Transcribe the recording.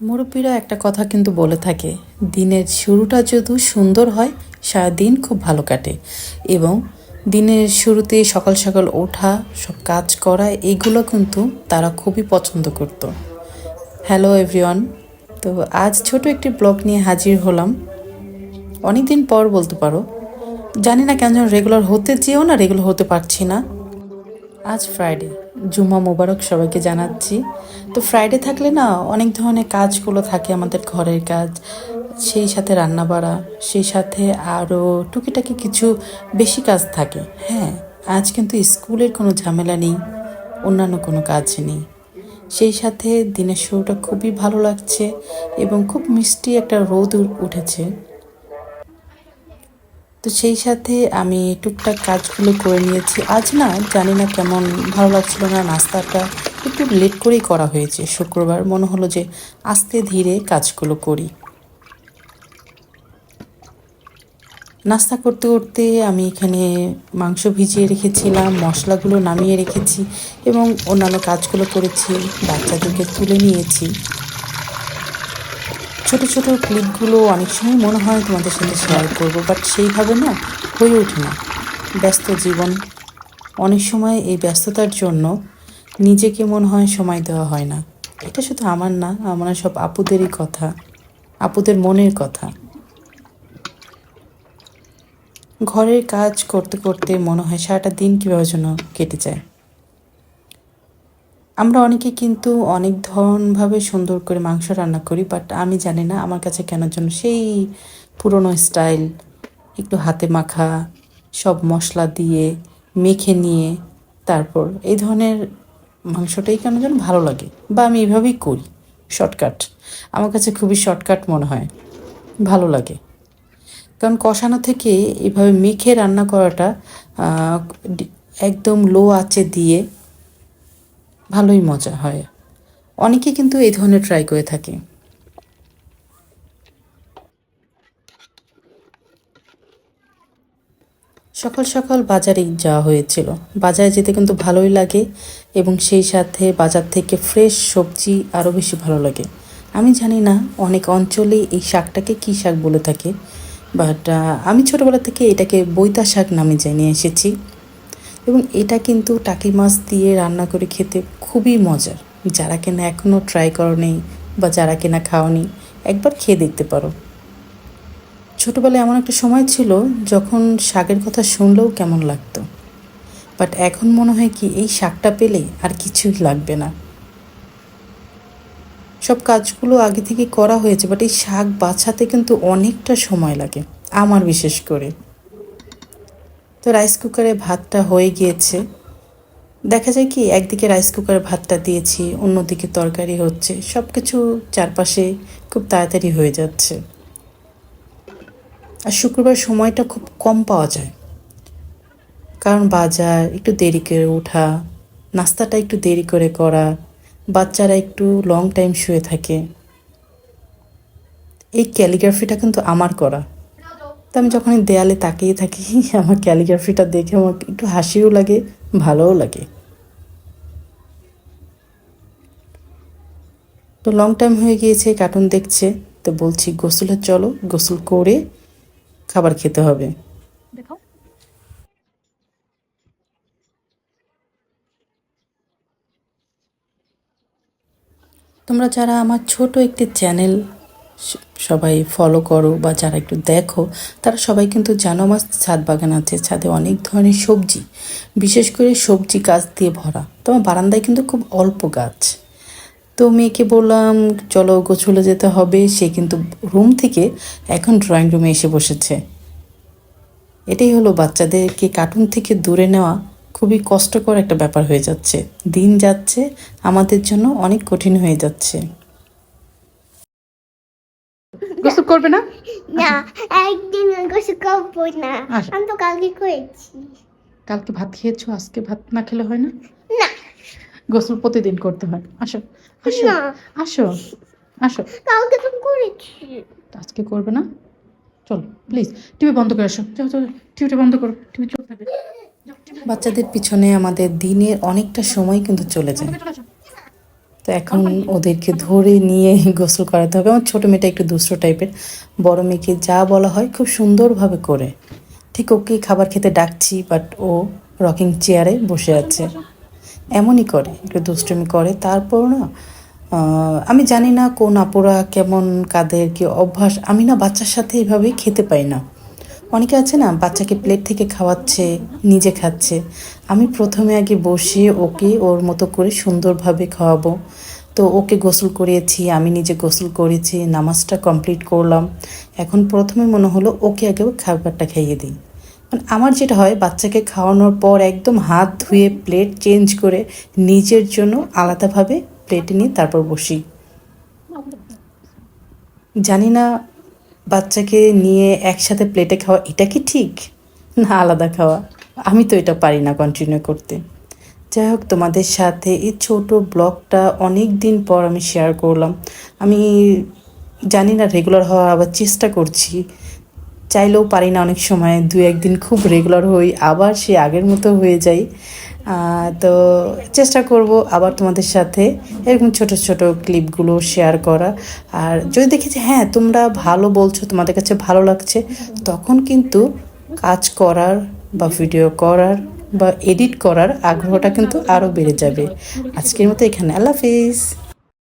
মুরব্বীরা একটা কথা কিন্তু বলে থাকে, দিনের শুরুটা যদি সুন্দর হয়, সারাদিন খুব ভালো কাটে। এবং দিনের শুরুতে সকাল সকাল ওঠা, সব কাজ করা, এগুলো কিন্তু তারা খুবই পছন্দ করত। হ্যালো এভরিওয়ান তো আজ ছোট একটি ব্লগ নিয়ে হাজির হলাম। অনেকদিন পর বলতে পারো, জানি না কেন রেগুলার হতে চেয়েও না রেগুলার হতে পারছি না। আজ ফ্রাইডে জুম্মা মোবারক সবাইকে জানাচ্ছি। তো ফ্রাইডে থাকলে না অনেক ধরনের কাজগুলো থাকে, আমাদের ঘরের কাজ, সেই সাথে রান্না বাড়া সেই সাথে আরও টুকিটাকি কিছু বেশি কাজ থাকে। হ্যাঁ আজ কিন্তু স্কুলের কোনো ঝামেলা নেই, অন্যান্য কোনো কাজ নেই। সেই সাথে দিনের শুরুটা খুবই ভালো লাগছে এবং খুব মিষ্টি একটা রোদ উঠেছে। তো সেই সাথে আমি টুকটাক কাজগুলো করে নিয়েছি। আজ না জানি না কেমন ভালো লাগছিল না, নাস্তাটা একটু লেট করেই করা হয়েছে। শুক্রবার মনে হলো যে আস্তে ধীরে কাজগুলো করি। নাস্তা করতে করতে আমি এখানে মাংস ভিজিয়ে রেখেছিলাম, মশলাগুলো নামিয়ে রেখেছি এবং অন্যান্য কাজগুলো করেছি, বাচ্চাদেরকে তুলে নিয়েছি। ছোট ছোট ক্লিপগুলো অনেক সময় মনে হয় তোমাদের সাথে শেয়ার করব বাট সেইভাবে না, হয়ে ওঠে না। ব্যস্ত জীবন। অনেক সময় এই ব্যস্ততার জন্য নিজেকে মনে হয় সময় দেওয়া হয় না। এটা শুধু আমার না, আমার সব আপুদেরই কথা, আপুদের মনের কথা। ঘরের কাজ করতে করতে মনে হয় সারাটা দিন কীভাবে যেন কেটে যায়। আমরা অনেকে কিন্তু অনেক ধরনভাবে সুন্দর করে মাংস রান্না করি বাট আমি জানি না আমার কাছে কেন জন্য সেই পুরনো স্টাইল, একটু হাতে মাখা, সব মশলা দিয়ে মেখে নিয়ে তারপর এই ধরনের মাংসটাই কেন যেন ভালো লাগে বা আমি এভাবেই করি শর্টকাট আমার কাছে খুবই শর্টকাট মনে হয়, ভালো লাগে। কারণ কষানো থেকে এভাবে মেখে রান্না করাটা একদম লো আঁচে দিয়ে ভালোই মজা হয়। অনেকে কিন্তু এই ধরনের ট্রাই করে থাকে। সকাল সকাল বাজারে যাওয়া হয়েছিল। বাজারে যেতে কিন্তু ভালোই লাগে এবং সেই সাথে বাজার থেকে ফ্রেশ সবজি আরও বেশি ভালো লাগে। আমি জানি না অনেক অঞ্চলে এই শাকটাকে কী শাক বলে থাকে বাট আমি ছোটোবেলা থেকে এটাকে বৈতা শাক নামে জানিয়ে এসেছি। এবং এটা কিন্তু টাকি মাছ দিয়ে রান্না করে খেতে খুবই মজার। যারা কিনা এখনও ট্রাই করো নেই বা যারা কিনা খাওনি, একবার খেয়ে দেখতে পারো। ছোটোবেলায় এমন একটা সময় ছিল যখন শাকের কথা শুনলেও কেমন লাগতো। বাট এখন মনে হয় কি, এই শাকটা পেলে আর কিছুই লাগবে না। সব কাজগুলো আগে থেকে করা হয়েছে বাট এই শাক বাছাতে কিন্তু অনেকটা সময় লাগে, আমার বিশেষ করে। তো রাইস কুকারে ভাতটা হয়ে গিয়েছে। দেখা যায় কি, একদিকে রাইস কুকারে ভাতটা দিয়েছি, অন্যদিকে তরকারি হচ্ছে। সব কিছু চারপাশে খুব তাড়াতাড়ি হয়ে যাচ্ছে। আর শুক্রবার সময়টা খুব কম পাওয়া যায়। কারণ বাজার, একটু দেরি করে ওঠা, নাস্তাটা একটু দেরি করে করা, বাচ্চারা একটু লং টাইম শুয়ে থাকে। এই ক্যালিগ্রাফিটা কিন্তু আমার করা। তো আমি যখন এই দেয়ালে তাকিয়ে থাকি আমার ক্যালিগ্রাফিটা দেখে আমার একটু হাসিও লাগে ভালোও লাগে। তো লং টাইম হয়ে গিয়েছে কার্টুন দেখছে তো বলছি গোসলে চলো গোসল করে খাবার খেতে হবে। তোমরা যারা আমার ছোট একটি চ্যানেল সবাই ফলো করো বা যারা একটু দেখো, তারা সবাই কিন্তু জানো আমার ছাদ বাগান আছে, ছাদে অনেক ধরনের সবজি, বিশেষ করে সবজি গাছ দিয়ে ভরা। তোমার বারান্দায় কিন্তু খুব অল্প গাছ। তো মেয়েকে বললাম, চলো গোছলে যেতে হবে। সে কিন্তু রুম থেকে এখন ড্রয়িং রুমে এসে বসেছে। এটাই হলো বাচ্চাদেরকে কার্টুন থেকে দূরে নেওয়া খুবই কষ্টকর একটা ব্যাপার হয়ে যাচ্ছে। দিন যাচ্ছে, আমাদের জন্য অনেক কঠিন হয়ে যাচ্ছে। গোসল করবে না? না একদিন গোসল করব না। আমি তো কালকে করেছি। কালকে ভাত খেয়েছো? আজকে ভাত না খেলে হয় না? না। গোসল প্রতিদিন করতে হয়। আসো আসো না। আসো আসো। কালকে তো করেছি। আজকে করবে না? চলো প্লিজ টিভি বন্ধ করে আসো। যাও যাও টিভিটা বন্ধ করো। টিভি চলতে থাকবে। বাচ্চাদের পিছনে আমাদের দিনের অনেকটা সময় কিন্তু চলে যায়। চলে তো এখন ওদেরকে ধরে নিয়ে গোসল করাতে হবে। আমার ছোটো মেয়েটা একটু দুষ্টু টাইপের। বড় মেয়েকে যা বলা হয় খুব সুন্দরভাবে করে। ঠিক ওকে খাবার খেতে ডাকছি বাট ও রকিং চেয়ারে বসে আছে। এমনই করে, একটু দুষ্টুমি করে। তারপর না আমি জানি না কোন আপুরা কেমন কাদের কি অভ্যাস। আমি না বাচ্চার সাথে এভাবেই খেতে পাই না। অনেকে আছে না, বাচ্চাকে প্লেট থেকে খাওয়াচ্ছে, নিজে খাচ্ছে। আমি প্রথমে আগে বসে ওকে ওর মতো করে সুন্দরভাবে খাওয়াবো। তো ওকে গোসল করিয়েছি, আমি নিজে গোসল করেছি, নামাজটা কমপ্লিট করলাম। এখন প্রথমে মনে হলো ওকে আগে খাবারটা খাইয়ে দিই। মানে আমার যেটা হয়, বাচ্চাকে খাওয়ানোর পর একদম হাত ধুয়ে প্লেট চেঞ্জ করে নিজের জন্য আলাদাভাবে প্লেটে নিয়ে তারপর বসি। জানি না বাচ্চাকে নিয়ে একসাথে প্লেটে খাওয়া, এটা কি ঠিক? না, আলাদা খাওয়া। আমি তো এটা পারি না কন্টিনিউ করতে। যাই হোক, তোমাদের সাথে এই ছোট ব্লগটা অনেক দিন পর আমি শেয়ার করলাম। আমি জানি না রেগুলার হওয়া আবার চেষ্টা করছি। চাইলেও পারি না অনেক সময়। দু একদিন খুব রেগুলার হই, আবার সে আগের মতো হয়ে যাই। তো চেষ্টা করব আবার তোমাদের সাথে এরকম ছোট ছোট ক্লিপগুলো শেয়ার করা। আর যদি দেখি যে হ্যাঁ তোমরা ভালো বলছো, তোমাদের কাছে ভালো লাগছে, তখন কিন্তু কাজ করার বা ভিডিও করার বা এডিট করার আগ্রহটা কিন্তু আরও বেড়ে যাবে। আজকের মতো এখানে। আল্লাহ হাফিজ।